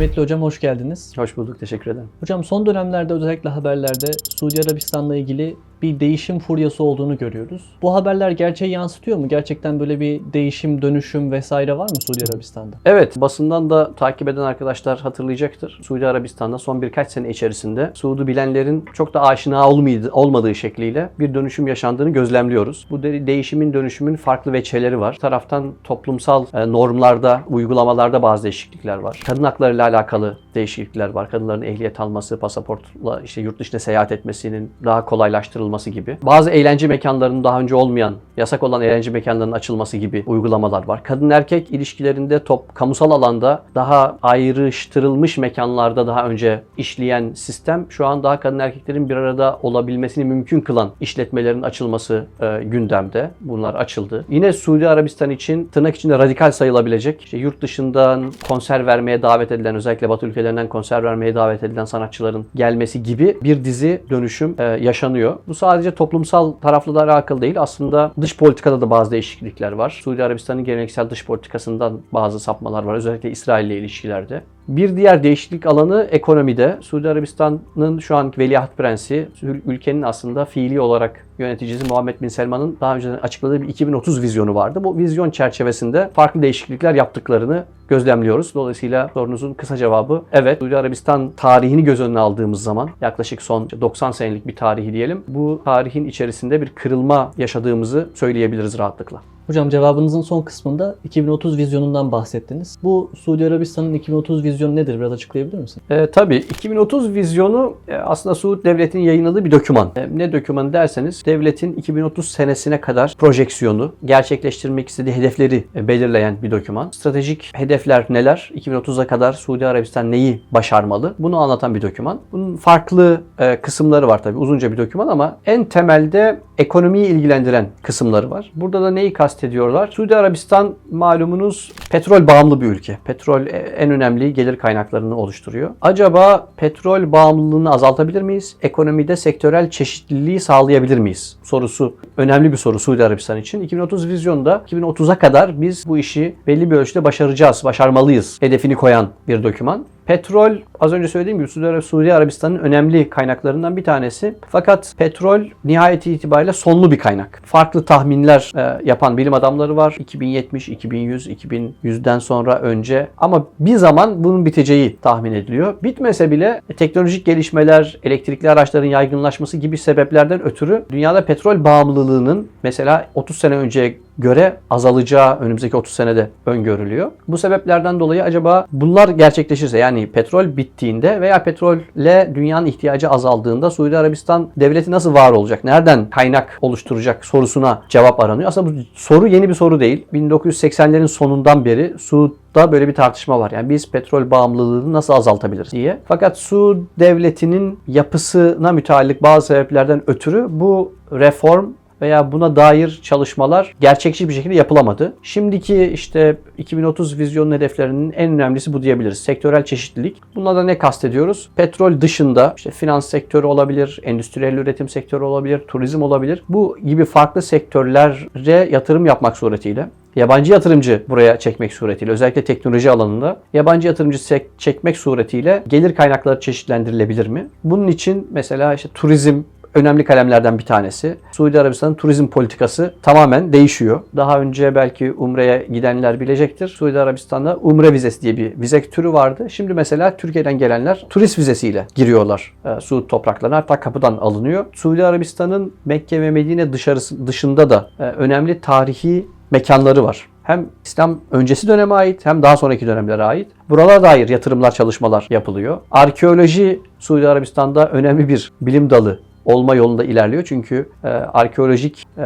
Kıymetli hocam hoş geldiniz. Hoş bulduk, teşekkür ederim. Hocam son dönemlerde özellikle haberlerde Suudi Arabistan'la ilgili bir değişim furyası olduğunu görüyoruz. Bu haberler gerçeği yansıtıyor mu? Gerçekten böyle bir değişim, dönüşüm vesaire var mı Suudi Arabistan'da? Evet, basından da takip eden arkadaşlar hatırlayacaktır. Suudi Arabistan'da son birkaç sene içerisinde Suudi bilenlerin çok da aşina olmadığı, şekliyle bir dönüşüm yaşandığını gözlemliyoruz. Bu de- değişimin, dönüşümün farklı veçeleri var. Bir taraftan toplumsal e, normlarda, uygulamalarda bazı değişiklikler var. Kadın haklarıyla alakalı değişiklikler var. Kadınların ehliyet alması, pasaportla işte yurt dışına seyahat etmesinin daha kolaylaştırılması gibi. Bazı eğlence mekanlarının daha önce olmayan, yasak olan eğlence mekanlarının açılması gibi uygulamalar var. Kadın erkek ilişkilerinde top kamusal alanda daha ayrıştırılmış mekanlarda daha önce işleyen sistem şu an daha kadın erkeklerin bir arada olabilmesini mümkün kılan işletmelerin açılması e, gündemde. Bunlar açıldı. Yine Suudi Arabistan için tırnak içinde radikal sayılabilecek işte yurt dışından konser vermeye davet edilen özellikle Batı ülkelerinden konser vermeye davet edilen sanatçıların gelmesi gibi bir dizi dönüşüm e, yaşanıyor. Bu sadece toplumsal tarafla da alakalı değil. Aslında dış politikada da bazı değişiklikler var. Suudi Arabistan'ın geleneksel dış politikasından bazı sapmalar var. Özellikle İsrail ile ilişkilerde. Bir diğer değişiklik alanı ekonomide. Suudi Arabistan'ın şu an veliaht prensi, ül- ülkenin aslında fiili olarak yöneticisi Muhammed Bin Selman'ın daha önce açıkladığı bir 2030 vizyonu vardı. Bu vizyon çerçevesinde farklı değişiklikler yaptıklarını gözlemliyoruz. Dolayısıyla sorunuzun kısa cevabı evet. Suudi Arabistan tarihini göz önüne aldığımız zaman yaklaşık son 90 senelik bir tarihi diyelim. Bu tarihin içerisinde bir kırılma yaşadığımızı söyleyebiliriz rahatlıkla. Hocam cevabınızın son kısmında 2030 vizyonundan bahsettiniz. Bu Suudi Arabistan'ın 2030 vizyonu nedir? Biraz açıklayabilir misin? E, tabii 2030 vizyonu aslında Suud Devleti'nin yayınladığı bir doküman. E, ne dokümanı derseniz devletin 2030 senesine kadar projeksiyonu, gerçekleştirmek istediği hedefleri e, belirleyen bir doküman. Stratejik hedefler neler? 2030'a kadar Suudi Arabistan neyi başarmalı? Bunu anlatan bir doküman. Bunun farklı e, kısımları var tabii. Uzunca bir doküman ama en temelde ekonomiyi ilgilendiren kısımları var. Burada da neyi kastediyorlar? Suudi Arabistan malumunuz petrol bağımlı bir ülke. Petrol e, en önemli gelir kaynaklarını oluşturuyor. Acaba petrol bağımlılığını azaltabilir miyiz? Ekonomide sektörel çeşitliliği sağlayabilir miyiz? Sorusu önemli bir soru Suudi Arabistan için. 2030 vizyonda 2030'a kadar biz bu işi belli bir ölçüde başaracağız, başarmalıyız hedefini koyan bir doküman. Petrol az önce söylediğim gibi Suudi Arab- Suudi Arabistan'ın önemli kaynaklarından bir tanesi. Fakat petrol nihayeti itibariyle sonlu bir kaynak. Farklı tahminler e, yapan bilim adamları var. 2070, 2100, 2100'den sonra önce ama bir zaman bunun biteceği tahmin ediliyor. Bitmese bile teknolojik gelişmeler, elektrikli araçların yaygınlaşması gibi sebeplerden ötürü dünyada petrol bağımlılığının mesela 30 sene önce göre azalacağı önümüzdeki 30 senede öngörülüyor. Bu sebeplerden dolayı acaba bunlar gerçekleşirse yani petrol bittiğinde veya petrolle dünyanın ihtiyacı azaldığında Suudi Arabistan devleti nasıl var olacak? Nereden kaynak oluşturacak sorusuna cevap aranıyor. Aslında bu soru yeni bir soru değil. 1980'lerin sonundan beri Suud'da böyle bir tartışma var. Yani biz petrol bağımlılığını nasıl azaltabiliriz diye. Fakat Suud devletinin yapısına müteallik bazı sebeplerden ötürü bu reform veya buna dair çalışmalar gerçekçi bir şekilde yapılamadı. Şimdiki işte 2030 vizyonun hedeflerinin en önemlisi bu diyebiliriz. Sektörel çeşitlilik. Bununla da ne kastediyoruz? Petrol dışında işte finans sektörü olabilir, endüstriyel üretim sektörü olabilir, turizm olabilir. Bu gibi farklı sektörlere yatırım yapmak suretiyle yabancı yatırımcı buraya çekmek suretiyle özellikle teknoloji alanında yabancı yatırımcı çekmek suretiyle gelir kaynakları çeşitlendirilebilir mi? Bunun için mesela işte turizm önemli kalemlerden bir tanesi. Suudi Arabistan'ın turizm politikası tamamen değişiyor. Daha önce belki Umre'ye gidenler bilecektir. Suudi Arabistan'da Umre vizesi diye bir vize türü vardı. Şimdi mesela Türkiye'den gelenler turist vizesiyle giriyorlar e, Suud topraklarına. Hatta kapıdan alınıyor. Suudi Arabistan'ın Mekke ve Medine dışarısı dışında da e, önemli tarihi mekanları var. Hem İslam öncesi döneme ait hem daha sonraki dönemlere ait. Buralara dair yatırımlar, çalışmalar yapılıyor. Arkeoloji Suudi Arabistan'da önemli bir bilim dalı olma yolunda ilerliyor. Çünkü e, arkeolojik e,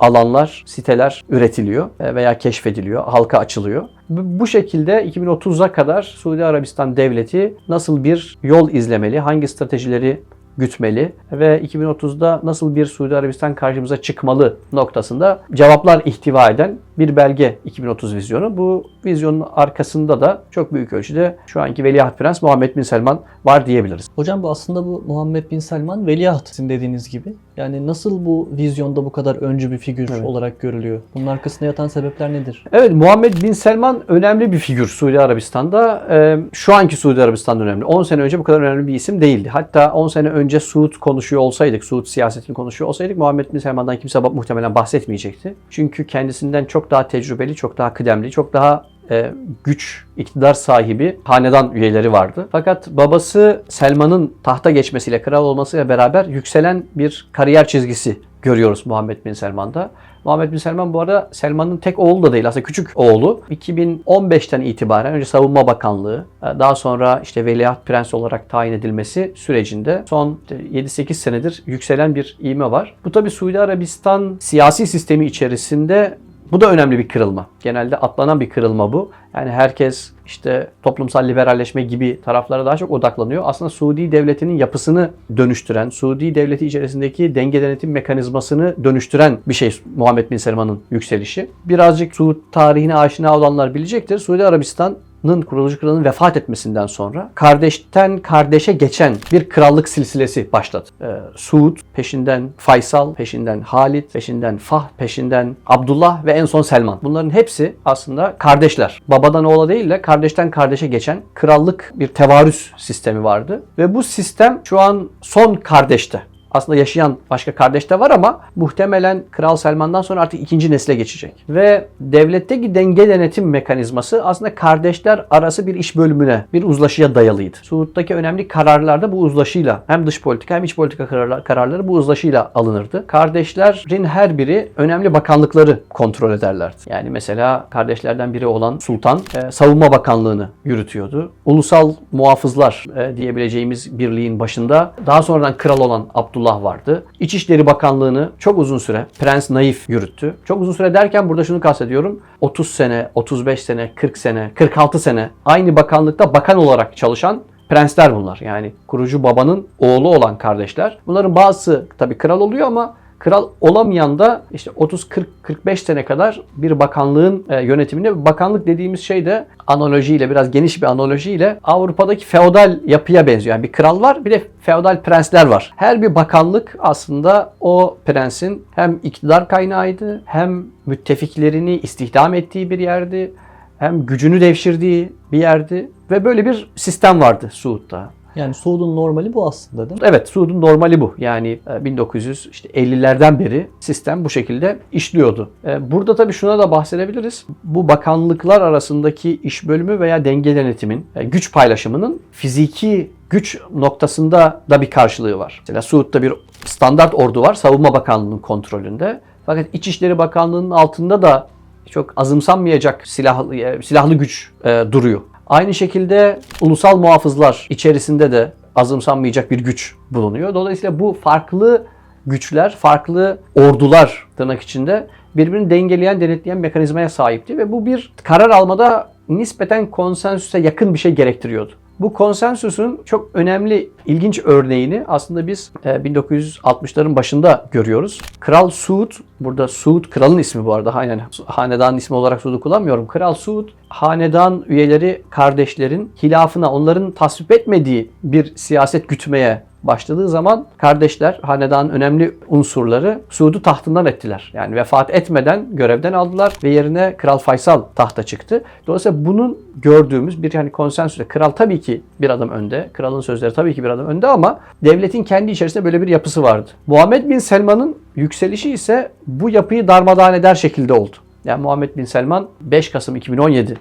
alanlar, siteler üretiliyor e, veya keşfediliyor, halka açılıyor. Bu şekilde 2030'a kadar Suudi Arabistan devleti nasıl bir yol izlemeli, hangi stratejileri gütmeli ve 2030'da nasıl bir Suudi Arabistan karşımıza çıkmalı noktasında cevaplar ihtiva eden bir belge 2030 vizyonu. Bu vizyonun arkasında da çok büyük ölçüde şu anki Veliaht Prens Muhammed Bin Selman var diyebiliriz. Hocam bu aslında bu Muhammed Bin Selman veliaht sizin dediğiniz gibi. Yani nasıl bu vizyonda bu kadar öncü bir figür Evet. olarak görülüyor? Bunun arkasında yatan sebepler nedir? Evet Muhammed Bin Selman önemli bir figür Suudi Arabistan'da. Ee, şu anki Suudi Arabistan'da önemli. 10 sene önce bu kadar önemli bir isim değildi. Hatta 10 sene önce Suud konuşuyor olsaydık, Suud siyasetini konuşuyor olsaydık Muhammed Bin Selman'dan kimse muhtemelen bahsetmeyecekti. Çünkü kendisinden çok daha tecrübeli, çok daha kıdemli, çok daha e, güç, iktidar sahibi hanedan üyeleri vardı. Fakat babası Selman'ın tahta geçmesiyle, kral olmasıyla beraber yükselen bir kariyer çizgisi görüyoruz Muhammed Bin Selman'da. Muhammed Bin Selman bu arada Selman'ın tek oğlu da değil aslında küçük oğlu. 2015'ten itibaren önce Savunma Bakanlığı daha sonra işte Veliaht Prens olarak tayin edilmesi sürecinde son işte 7-8 senedir yükselen bir ivme var. Bu tabi Suudi Arabistan siyasi sistemi içerisinde bu da önemli bir kırılma. Genelde atlanan bir kırılma bu. Yani herkes işte toplumsal liberalleşme gibi taraflara daha çok odaklanıyor. Aslında Suudi devletinin yapısını dönüştüren, Suudi devleti içerisindeki denge denetim mekanizmasını dönüştüren bir şey Muhammed Bin Selman'ın yükselişi. Birazcık Suud tarihine aşina olanlar bilecektir. Suudi Arabistan Nın kurulucu kralının vefat etmesinden sonra kardeşten kardeşe geçen bir krallık silsilesi başladı. Ee, Suud, peşinden Faysal, peşinden Halit, peşinden Fah, peşinden Abdullah ve en son Selman. Bunların hepsi aslında kardeşler. Babadan oğula değil de kardeşten kardeşe geçen krallık bir tevarüs sistemi vardı. Ve bu sistem şu an son kardeşte aslında yaşayan başka kardeş de var ama muhtemelen Kral Selman'dan sonra artık ikinci nesle geçecek. Ve devletteki denge denetim mekanizması aslında kardeşler arası bir iş bölümüne, bir uzlaşıya dayalıydı. Suud'daki önemli kararlar da bu uzlaşıyla hem dış politika hem iç politika kararlar- kararları bu uzlaşıyla alınırdı. Kardeşlerin her biri önemli bakanlıkları kontrol ederlerdi. Yani mesela kardeşlerden biri olan Sultan e, Savunma Bakanlığını yürütüyordu. Ulusal muhafızlar e, diyebileceğimiz birliğin başında daha sonradan kral olan Abdullah vardı. İçişleri Bakanlığını çok uzun süre Prens Naif yürüttü. Çok uzun süre derken burada şunu kastediyorum. 30 sene, 35 sene, 40 sene, 46 sene aynı bakanlıkta bakan olarak çalışan prensler bunlar. Yani kurucu babanın oğlu olan kardeşler. Bunların bazısı tabii kral oluyor ama Kral olamayan da işte 30-40-45 sene kadar bir bakanlığın e, yönetiminde bakanlık dediğimiz şey de analojiyle biraz geniş bir analojiyle Avrupa'daki feodal yapıya benziyor. Yani bir kral var bir de feodal prensler var. Her bir bakanlık aslında o prensin hem iktidar kaynağıydı hem müttefiklerini istihdam ettiği bir yerdi hem gücünü devşirdiği bir yerdi ve böyle bir sistem vardı Suud'da. Yani Suud'un normali bu aslında değil mi? Evet Suud'un normali bu. Yani e, 1950'lerden beri sistem bu şekilde işliyordu. E, Burada tabii şuna da bahsedebiliriz. Bu bakanlıklar arasındaki iş bölümü veya denge denetimin, e, güç paylaşımının fiziki güç noktasında da bir karşılığı var. Mesela Suud'da bir standart ordu var Savunma Bakanlığı'nın kontrolünde. Fakat İçişleri Bakanlığı'nın altında da çok azımsanmayacak silahlı, e, silahlı güç e, duruyor. Aynı şekilde ulusal muhafızlar içerisinde de azımsanmayacak bir güç bulunuyor. Dolayısıyla bu farklı güçler, farklı ordular tırnak içinde birbirini dengeleyen, denetleyen mekanizmaya sahipti ve bu bir karar almada nispeten konsensüse yakın bir şey gerektiriyordu. Bu konsensüsün çok önemli, ilginç örneğini aslında biz e, 1960'ların başında görüyoruz. Kral Suud, burada Suud kralın ismi bu arada, aynen hanedanın ismi olarak Suud'u kullanmıyorum. Kral Suud, hanedan üyeleri, kardeşlerin hilafına, onların tasvip etmediği bir siyaset gütmeye başladığı zaman kardeşler, hanedanın önemli unsurları Suud'u tahtından ettiler. Yani vefat etmeden görevden aldılar ve yerine Kral Faysal tahta çıktı. Dolayısıyla bunun gördüğümüz bir yani konsensüsle kral tabii ki bir adım önde, kralın sözleri tabii ki bir adım önde ama devletin kendi içerisinde böyle bir yapısı vardı. Muhammed Bin Selman'ın yükselişi ise bu yapıyı darmadağın eder şekilde oldu. Yani Muhammed Bin Selman 5 Kasım 2017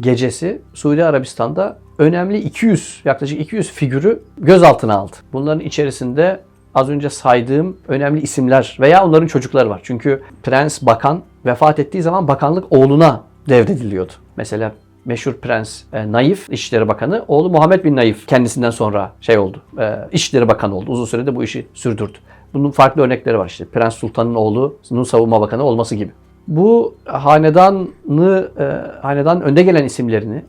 gecesi Suudi Arabistan'da önemli 200 yaklaşık 200 figürü gözaltına aldı. Bunların içerisinde az önce saydığım önemli isimler veya onların çocukları var. Çünkü prens bakan vefat ettiği zaman bakanlık oğluna devrediliyordu. Mesela meşhur prens e, Naif İçişleri Bakanı oğlu Muhammed bin Naif kendisinden sonra şey oldu. E, İçişleri Bakanı oldu. Uzun sürede bu işi sürdürdü. Bunun farklı örnekleri var işte. Prens Sultan'ın oğlunun savunma bakanı olması gibi. Bu hanedanı, e, hanedan önde gelen isimlerini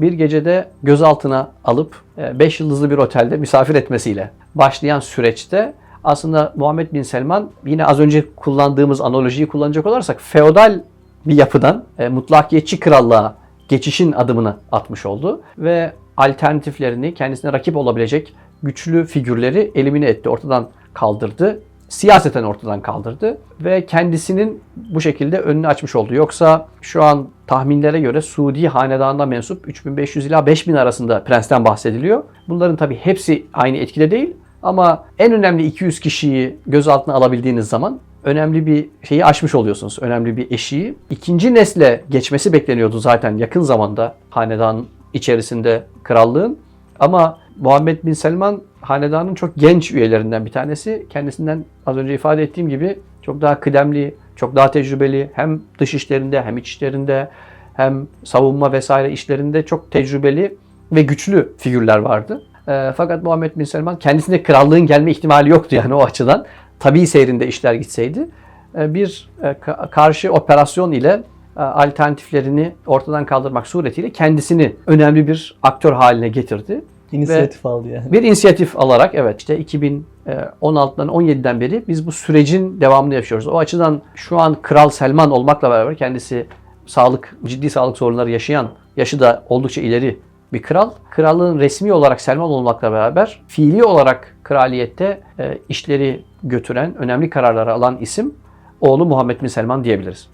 bir gecede gözaltına alıp 5 yıldızlı bir otelde misafir etmesiyle başlayan süreçte aslında Muhammed Bin Selman yine az önce kullandığımız analojiyi kullanacak olursak feodal bir yapıdan e, mutlakiyetçi krallığa geçişin adımını atmış oldu ve alternatiflerini kendisine rakip olabilecek güçlü figürleri elimine etti, ortadan kaldırdı. Siyaseten ortadan kaldırdı ve kendisinin bu şekilde önünü açmış oldu. Yoksa şu an tahminlere göre Suudi hanedanına mensup 3500 ila 5000 arasında prensten bahsediliyor. Bunların tabi hepsi aynı etkide değil ama en önemli 200 kişiyi göz altına alabildiğiniz zaman önemli bir şeyi aşmış oluyorsunuz. Önemli bir eşiği. İkinci nesle geçmesi bekleniyordu zaten yakın zamanda hanedan içerisinde krallığın. Ama Muhammed Bin Selman hanedanın çok genç üyelerinden bir tanesi. Kendisinden az önce ifade ettiğim gibi çok daha kıdemli, çok daha tecrübeli hem dış işlerinde hem iç işlerinde hem savunma vesaire işlerinde çok tecrübeli ve güçlü figürler vardı. E, fakat Muhammed Bin Selman kendisine krallığın gelme ihtimali yoktu yani o açıdan. Tabii seyrinde işler gitseydi. E, bir e, ka- karşı operasyon ile e, alternatiflerini ortadan kaldırmak suretiyle kendisini önemli bir aktör haline getirdi. İnisiyatif aldı yani. Bir inisiyatif alarak evet işte 2016'dan 17'den beri biz bu sürecin devamını yaşıyoruz. O açıdan şu an Kral Selman olmakla beraber kendisi sağlık ciddi sağlık sorunları yaşayan, yaşı da oldukça ileri bir kral. Krallığın resmi olarak Selman olmakla beraber fiili olarak kraliyette e, işleri götüren, önemli kararları alan isim oğlu Muhammed bin Selman diyebiliriz.